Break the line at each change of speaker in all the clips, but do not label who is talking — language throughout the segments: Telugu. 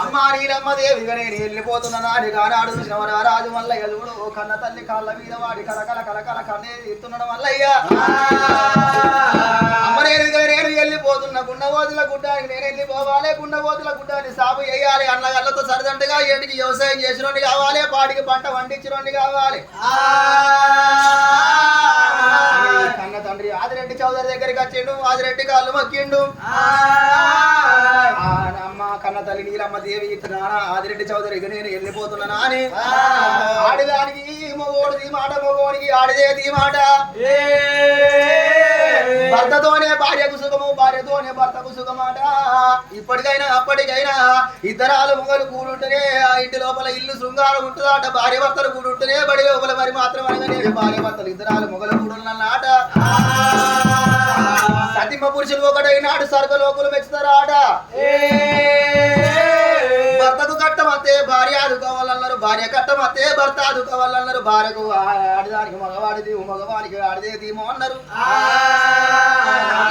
అమ్మా నీలమ్మ దేవిగా నేను వెళ్ళిపోతున్న నాని కానాడు చూసిన రాజు మల్లయ్య చూడు కన్న తల్లి కాళ్ళ మీద వాడి కలకల కలకల కన్నే తీస్తున్నాడు మల్లయ్య అమ్మ నేను ఇక గుండబోతుల గుడ్డానికి నేను వెళ్ళిపోవాలి గుండబోతుల గుడ్డాన్ని సాగు చేయాలి అన్నగళ్ళతో సరిదంటగా ఏటికి వ్యవసాయం చేసినోని కావాలి పాటికి పంట వండించినోని కావాలి కన్న తండ్రి చౌదరి దగ్గరికి వచ్చిండు ఆదిరెడ్డి కాళ్ళు మొక్కిండు. కన్న తల్లి నీలమ్మ దేవి నాన్న ఆదిరెడ్డి చౌదరి ఇక నేను వెళ్ళిపోతున్నా అని ఆడిదానికి మగోడిది మాట మగోడికి ఆడిదేది మాట. భర్తతోనే భార్యకు సుఖము భార్యతోనే భర్తకు సుఖమాట ఇప్పటికైనా అప్పటికైనా ఇద్దరాలు మొగలు కూడుంటేనే ఆ ఇంటి లోపల ఇల్లు శృంగారం ఉంటుందట. భార్య భర్తలు కూడుంటేనే బడి లోపల మరి మాత్రం అనగానే భార్య భర్తలు ఇద్దరాలు మొగలు కూడున్నమాట సతిమ పురుషులు ఒకటైనాడు స్వర్గలోకులు మెచ్చుతారా ఆట భర్తకు కట్టమతే భార్య ఆదుకోవాలన్నారు భార్య కట్టమతే భర్త ఆదుకోవాలన్నారు భార్యకు ఆడదానికి మగవాడిది మగవానికి ఆడిదే తీమో అన్నారు.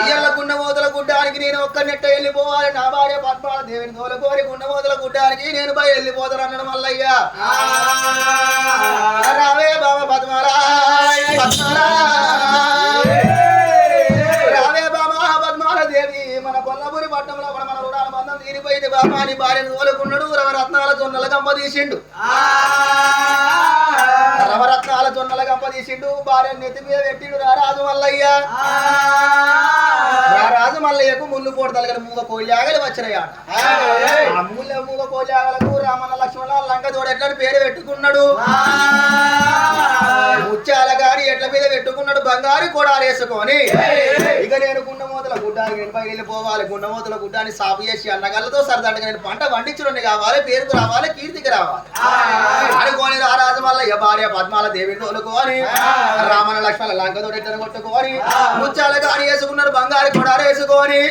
ఇయ్యల గుండమోదల గుడ్డానికి నేను ఒక్క నెట్ట వెళ్ళిపోవాలి నా భార్య పద్మాల దేవిని తోలుకోరి గుండమోదల గుడ్డానికి నేను పోయి వెళ్ళిపోతాను అన్నాడు మల్లయ్య రావే బాబా పద్మారా పద్మారా తీరిపోయింది బాబా అని భార్యను తోలుకున్నాడు. రవరత్నాల జొన్నల గంప తీసిండు. రవరత్నాల జొన్నల గంప తీసిండు. భార్య నెత్తి మీద పెట్టిండు రారాజు మల్లయ్య. రారాజు మల్లయ్యకు ముళ్ళు పోటు తలగల మూగ కోల్యాగలు వచ్చినాయట. ఆ. మూల మూగ కోల్యాగలకు రామన్న లక్ష్మణ లంక తోడెట్లని పేరు పెట్టుకున్నాడు. ముత్యాల గారి ఎట్ల మీద పెట్టుకున్నాడు బంగారు కూడా వేసుకొని. ఇక నేను గుండమూతల గుడ్డానికి పైన వెళ్ళిపోవాలి గుండమూతల గుడ్డాన్ని సాపు చేసి అన్నగల్లతో సరదాగా నేను పంట పండించడానికి కావాలి పేరుకు రావాలి కీర్తికి రావాలి. అనుకోని రారాజు మల్లయ్య భార్య పద్మాల దేవిని తోలుకోని రామన లక్ష్మణ లంకతో ఎట్లను కొట్టుకోని ముత్యాల గారి వేసుకున్నారు బంగారు కూడా వేసుకొని.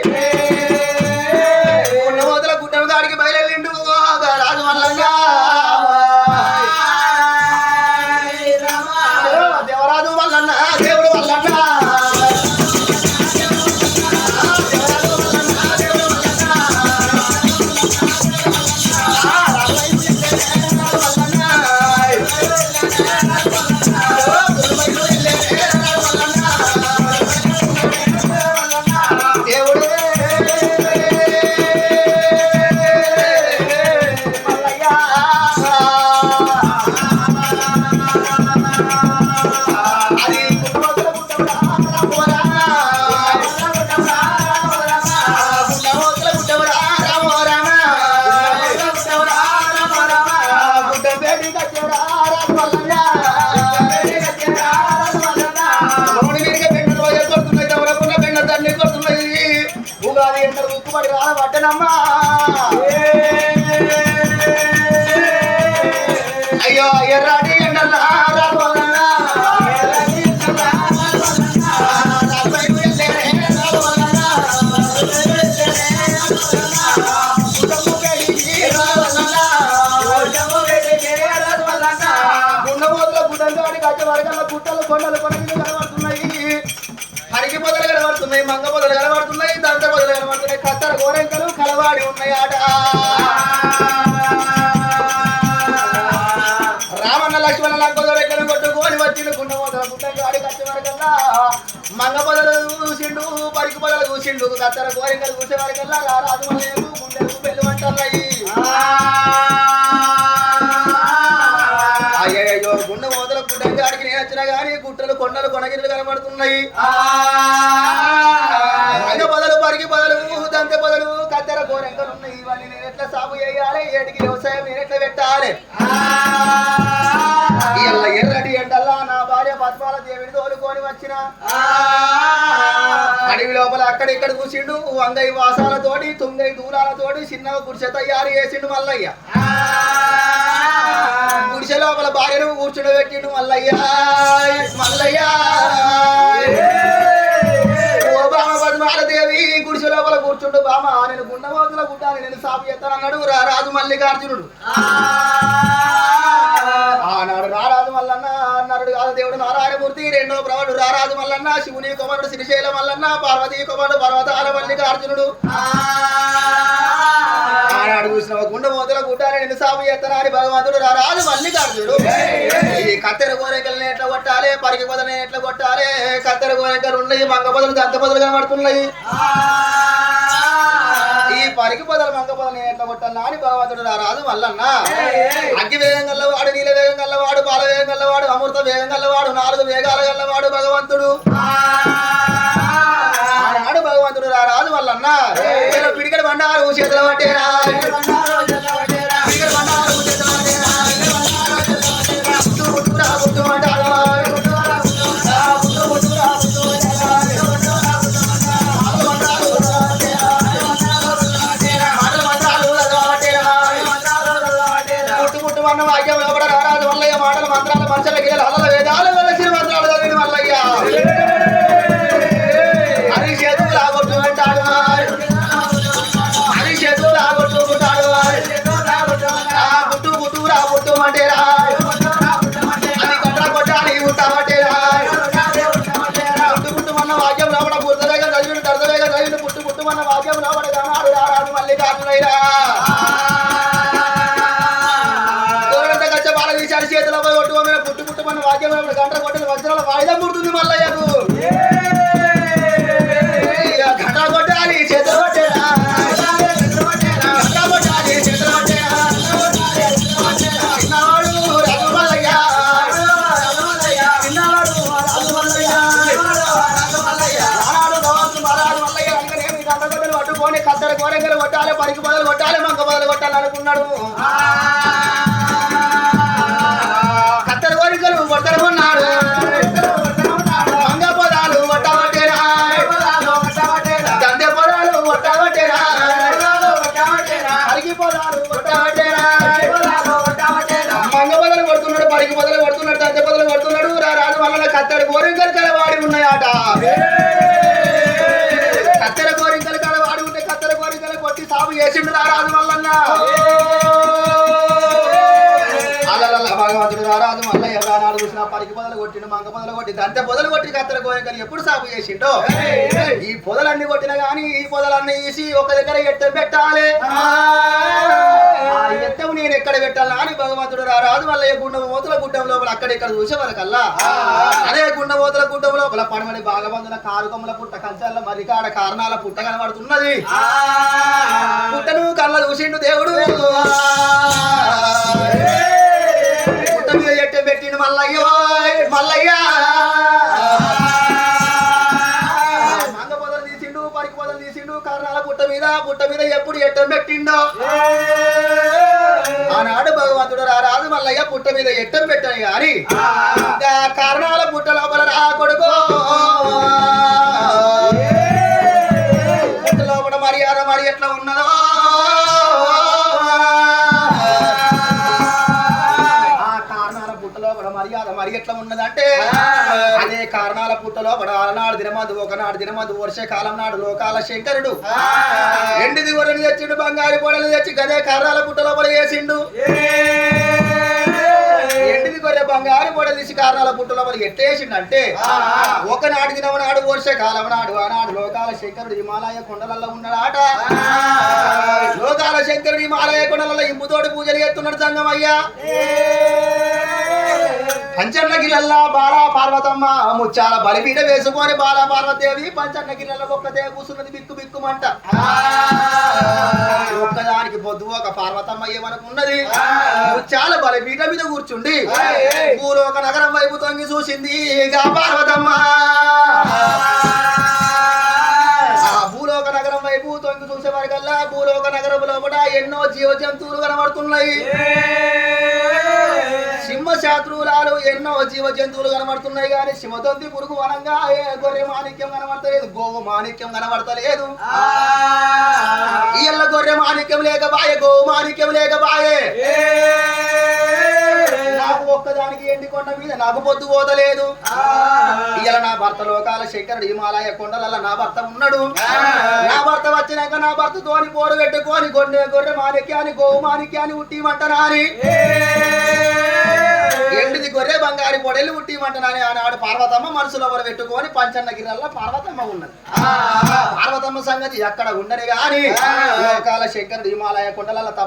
పట్టుబడి ఎండలు గాడి వరకల్లా మంగ పొదలు చూసిండు పరికి పొదలు చూసిండు కత్తర కోరికలు చూసే వరకల్లా రారాజు మల్లయ్యకు గుండెలు పెళ్ళి అంటారు అయ్యయ్యో గుండె మొదలు గుడ్డ గాడికి నేను వచ్చినా గానీ గుట్టలు కొండలు కొనగిరిలు కనబడుతున్నాయి. రంగ పదలు పరికి పదలు దంతె పదలు కత్తెర గోరెంకలు ఉన్నాయి ఇవన్నీ నేను ఎట్లా సాగు చేయాలి? ఏటికి వ్యవసాయం నేను ఎట్లా పెట్టాలి? ఎర్రటి ఎండల్లా నా భార్య పద్మాల దేవిని తోలుకొని వచ్చిన. అడవి లోపల అక్కడిక్కడ కూర్చిండు. వంగై వాసాలతోటి తుంగై దూరాలతోటి చిన్నగా గుడిసె తయారు చేసిండు మల్లయ్య. గుడిసె లోపల భార్యను కూర్చుండబెట్టిండు మల్లయ్య. మల్లయ్య. గుడిసె లోపల కూర్చుండు బామ నేను గుండమోతుల గుడ్డాని నేను సాపు చేస్తాను అన్నాడు రాజు మల్లికార్జునుడు. ఆనాడు రారాజు మల్లన్న అన్నాడు కాదు దేవుడు నారాయణమూర్తి రెండో ప్రవడు రారాజు మల్లన్న శివుని కుమారుడు శ్రీశైల మల్లన్న పార్వతీ కుమారుడు పర్వతాల మల్లికార్జునుడు. ఆనాడు చూసిన గుండమోతుల మోతల నేను సాపు చేస్తాను అని భగవంతుడు రారాజు రాజు ఈ కత్తెర కోరికలను ఎట్లా కొట్టాలి? పరికి పొదలని ఎట్లా కొట్టాలి? కత్తెర కోరికలు ఉన్నాయి మంగ పొదలు దంత పొదలు కనబడుతున్నాయి పరికి పొదలు మంగ పొదలని ఎట్లా కొట్టాలా అని భగవంతుడు రా రాజు మల్లన్న. అగ్గి వేగం గల్లవాడు నీల వేగం గల్లవాడు పాల వేగం గల్లవాడు అమృత వేగం గల్లవాడు నాలుగు వేగాల గల్లవాడు భగవంతుడు. ఆనాడు భగవంతుడు రా రాజు వల్లన్న ఏదో పిడికడ బండారు చేతుల పట్టేరా. చేతులపై తీశాడు చేతిలో పోయి పుట్టు వాక్యం గంట కొట్టిన వజ్రాల వాయిదా పుడుతుంది మల్లయ్యకు. ఇక గంట కొట్టాలి చేతులు కొట్టాలి మల్లయ్య పట్టుకొని కొట్టాలి పరికి బదులు కొట్టాలి మంక బదులు కొట్టాలి అనుకున్నాడు సాగు చేసిండు రాజు అల్లల్ల భగవంతుడు రారాజు మల్లయ్య రానాడు చూసిన పరికి పొదలు కొట్టిండు మంగ పొదలు కొట్టి దంత పొదలు కొట్టి కత్తెర కోరికలు ఎప్పుడు సాగు చేసిండో? ఈ పొదలన్నీ కొట్టిన గాని ఈ పొదలన్నీ తీసి ఒక దగ్గర ఎట్ట పెట్టాలి. పెట్టాలా అని భగవంతుడు రారాజు మల్లయ్య గుండం మూతల గుడ్డం లోపల? అక్కడెక్కడ చూసే వరకల్లా? అదే గుండ మూతల గుడ్డం లోపల పడమని బాగబందున కారుకమ్మల పుట్ట కంచాల మరికాడ కారణాల పుట్ట కనబడుతున్నది. పుట్టను కళ్ళ చూసిండు దేవుడు. పుట్ట మీద ఎట్టె పెట్టిండు మల్లయ్య మల్లయ్య. తీసిండు పరికి పొదలు తీసిండు కారణాల పుట్ట మీద పుట్ట మీద ఎప్పుడు ఎట్టం పెట్టిండో? ఆనాడు భగవంతుడు రా రాజు మల్లయ్య పుట్ట మీద ఎట్టం పెట్టని గాని కారణాల పుట్ట లోపల రా కొడుకో. పుట్ట లోపల మర్యాద మరి ఎట్లా ఉన్నదో. ఆ కారణాల పుట్టలో కూడా మర్యాద మరి ఎట్లా ఉన్నదంటే పుట్టలో కూడా ఆనాడు దినమందు ఒకనాడు దినమందు వర్షాకాలం నాడు లోకాల శంకరుడు. ఎండిది గొర్రెని తెచ్చిండు బంగారు పొడలు తెచ్చి గదే కారణాల పుట్టలో కూడా వేసిండు. ఎండిది గొర్రె బంగారు పొడలు తీసి కారణాల పుట్టలో మరి ఎట్టేసిండు అంటే ఒకనాడు దినం నాడు వర్షాకాలం నాడు ఆనాడు లోకాల శంకరుడు హిమాలయ కొండలలో ఉన్నాడాట. లోకాల శంకరుడు హిమాలయ కొండలలో ఇంపుతోటి పూజలు చేస్తున్నాడు సంగమయ్యా. పంచన్నగిరల్లా బాలా పార్వతమ్మ ముచ్చాల బలిపీట వేసుకొని బాలా పార్వతీదేవి పంచన్నగిరల్ల ఒక్కదే కూసున్నది బిక్కు బిక్కుమంట. ఒక్కదానికి పొద్దు ఒక పార్వతమ్మ ఏమనుకున్నది ముచ్చాల బలిపీట మీద కూర్చుండి భూలోక నగరం వైపు తొంగి చూసింది పార్వతమ్మ. ఆ భూలోక నగరం వైపు తొంగి చూసే వరకల్లా భూలోక నగరం లోపల ఎన్నో జీవ జంతువులు కనబడుతున్నాయి సింహ శాస్త్రులాలు ఎన్నో జీవ జంతువులు కనబడుతున్నాయి కానీ శివతొంది పురుగు వనంగా ఏ గొర్రె మాణిక్యం కనబడతలేదు గోవు మాణిక్యం కనబడతలేదు. ఇళ్ళ గొర్రె మాణిక్యం లేక బాయే గోవు మాణిక్యం లేక బాయే. నాకు ఒక్కదానికి ఎండి కొండ మీద నాకు పొద్దు పోతలేదు. ఇయ్యాల నా భర్త లోకాల శంకరుడు హిమాలయ కొండలలో నా భర్త ఉన్నాడు. నా భర్త వచ్చినాక నా భర్త తోని పోరు పెట్టుకొని గొండె గొర్రె మాణిక్యాన్ని గోవు మాణిక్యాన్ని ఉట్టిమంటనా అని ఎండిది గొర్రె బంగారి పొడెలు ఉట్టిమంటనని ఆనాడు పార్వతమ్మ మనసులో పెట్టుకొని పంచన్న గిరల్లో పార్వతమ్మ ఉన్నది. పార్వతమ్మ సంగతి ఎక్కడ ఉండని గాని లోకాల శంకరుడు హిమాలయ కొండలలో తప